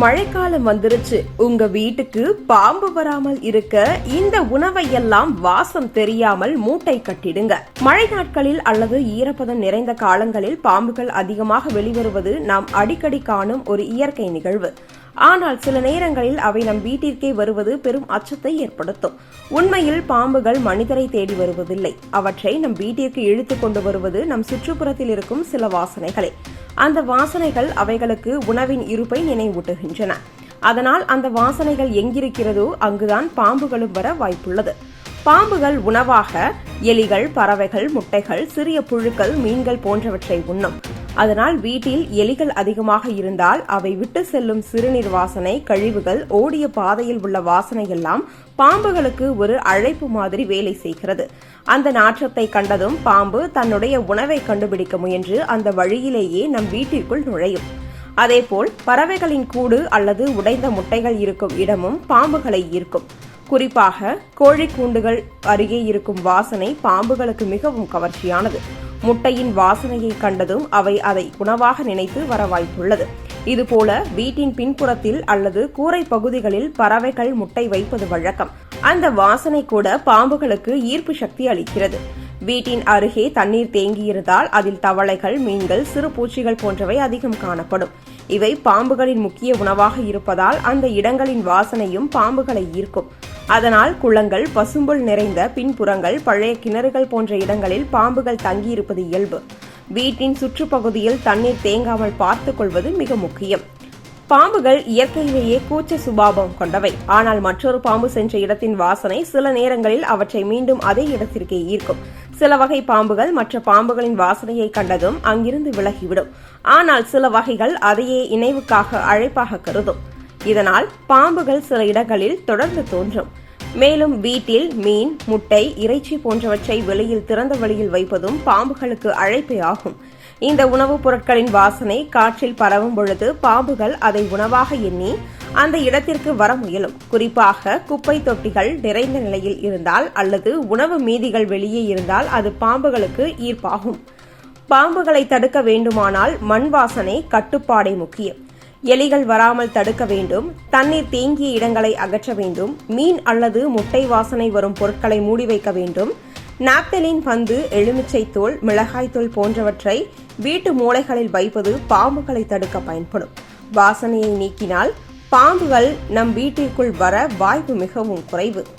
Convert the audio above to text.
மழைக்காலம் வந்துருச்சு. உங்க வீட்டுக்கு பாம்பு வராமல் இருக்க இந்த உணவை எல்லாம் வாசம் தெரியாமல் மூட்டை கட்டிடுங்க. மழை நாட்களில் அல்லது ஈரப்பதம் நிறைந்த காலங்களில் பாம்புகள் அதிகமாக வெளிவருவது நாம் அடிக்கடி காணும் ஒரு இயற்கை நிகழ்வு. ஆனால் சில நேரங்களில் அவை நம் வீட்டிற்கே வருவது பெரும் அச்சத்தை ஏற்படுத்தும். உண்மையில் பாம்புகள் மனிதரை தேடி வருவதில்லை. அவற்றை நம் வீட்டிற்கு இழுத்து கொண்டு வருவது நம் சுற்றுப்புறத்தில் இருக்கும் சில வாசனைகளே. அந்த வாசனைகள் அவைகளுக்கு உணவின் இருப்பை நினைவூட்டுகின்றன. அதனால் அந்த வாசனைகள் எங்கிருக்கிறதோ அங்குதான் பாம்புகளும் வர வாய்ப்புள்ளது. பாம்புகள் உணவாக எலிகள் பறவைகள் முட்டைகள் சிறிய புழுக்கள் மீன்கள் போன்றவற்றை உண்ணும். அதனால் வீட்டில் எலிகள் அதிகமாக இருந்தால் அவை விட்டு செல்லும் சிறுநீர் வாசனை கழிவுகள் ஓடிய பாதையில் உள்ள வாசனை எல்லாம் பாம்புகளுக்கு ஒரு அழைப்பு மாதிரி வேலை செய்கிறது. அந்த நாற்றத்தை கண்டதும் பாம்பு தன்னுடைய உணவை கண்டுபிடிக்க முயன்று அந்த வழியிலேயே நம் வீட்டிற்குள் நுழையும். அதேபோல் பறவைகளின் கூடு அல்லது உடைந்த முட்டைகள் இருக்கும் இடமும் பாம்புகளை ஈர்க்கும். குறிப்பாக கோழி கூண்டுகள் அருகே இருக்கும் வாசனை பாம்புகளுக்கு மிகவும் கவர்ச்சியானது. முட்டையின் வாசனையை கண்டதும் அவை அதை உணவாக நினைத்து வர வாய்ப்புள்ளது இதுபோல வீட்டின் பின்புறத்தில் அல்லது கூரை பகுதிகளில் பறவைகள் முட்டை வைப்பது வழக்கம். அந்த வாசனை கூட பாம்புகளுக்கு ஈர்ப்பு சக்தி அளிக்கிறது. வீட்டின் அருகே தண்ணீர் தேங்கியிருந்தால் அதில் தவளைகள் மீன்கள் சிறு பூச்சிகள் போன்றவை அதிகம் காணப்படும். இவை பாம்புகளின் முக்கிய உணவாக இருப்பதால் அந்த இடங்களின் வாசனையும் பாம்புகளை ஈர்க்கும். அதனால் குளங்கள் பசும்புல் நிறைந்த பின்புறங்கள் பழைய கிணறுகள் போன்ற இடங்களில் பாம்புகள் தங்கியிருப்பது இயல்பு. வீட்டின் சுற்றுப்பகுதியில் தண்ணீர் தேங்காமல் பார்த்து கொள்வது மிக முக்கியம். பாம்புகள் இயற்கையிலேயே கூச்ச சுபாவம் கொண்டவை. ஆனால் மற்றொரு பாம்பு சென்ற இடத்தின் வாசனை சில நேரங்களில் அவற்றை மீண்டும் அதே இடத்திற்கே ஈர்க்கும். சில வகை பாம்புகள் மற்ற பாம்புகளின் வாசனையை கண்டதும் அங்கிருந்து விலகிவிடும். ஆனால் சில வகைகள் அதையே இணைவுக்காக அழைப்பாக கருதும். இதனால் பாம்புகள் சில இடங்களில் தொடர்ந்து தோன்றும். மேலும் வீட்டில் மீன் முட்டை இறைச்சி போன்றவற்றை வெளியில் திறந்த வெளியில் வைப்பதும் பாம்புகளுக்கு அழைப்பே ஆகும். இந்த உணவுப் பொருட்களின் வாசனை காற்றில் பரவும் பொழுது பாம்புகள் அதை உணவாக எண்ணி அந்த இடத்திற்கு வர முயலும். குறிப்பாக குப்பை தொட்டிகள் நிறைந்த நிலையில் இருந்தால் அல்லது உணவு மீதிகள் வெளியே இருந்தால் அது பாம்புகளுக்கு ஈர்ப்பாகும். பாம்புகளை தடுக்க வேண்டுமானால் மண் வாசனை கட்டுப்பாடே முக்கியம். எலிகள் வராமல் தடுக்க வேண்டும். தண்ணீர் தேங்கிய இடங்களை அகற்ற வேண்டும். மீன் அல்லது முட்டை வாசனை வரும் பொருட்களை மூடி வைக்க வேண்டும். நாப்தலின் பந்து எலுமிச்சை தோல் மிளகாய் தூள் போன்றவற்றை வீட்டு மூளைகளில் வைப்பது பாம்புகளை தடுக்க பயன்படும். வாசனையை நீக்கினால் பாம்புகள் நம் வீட்டிற்குள் வர வாய்ப்பு மிகவும் குறைவு.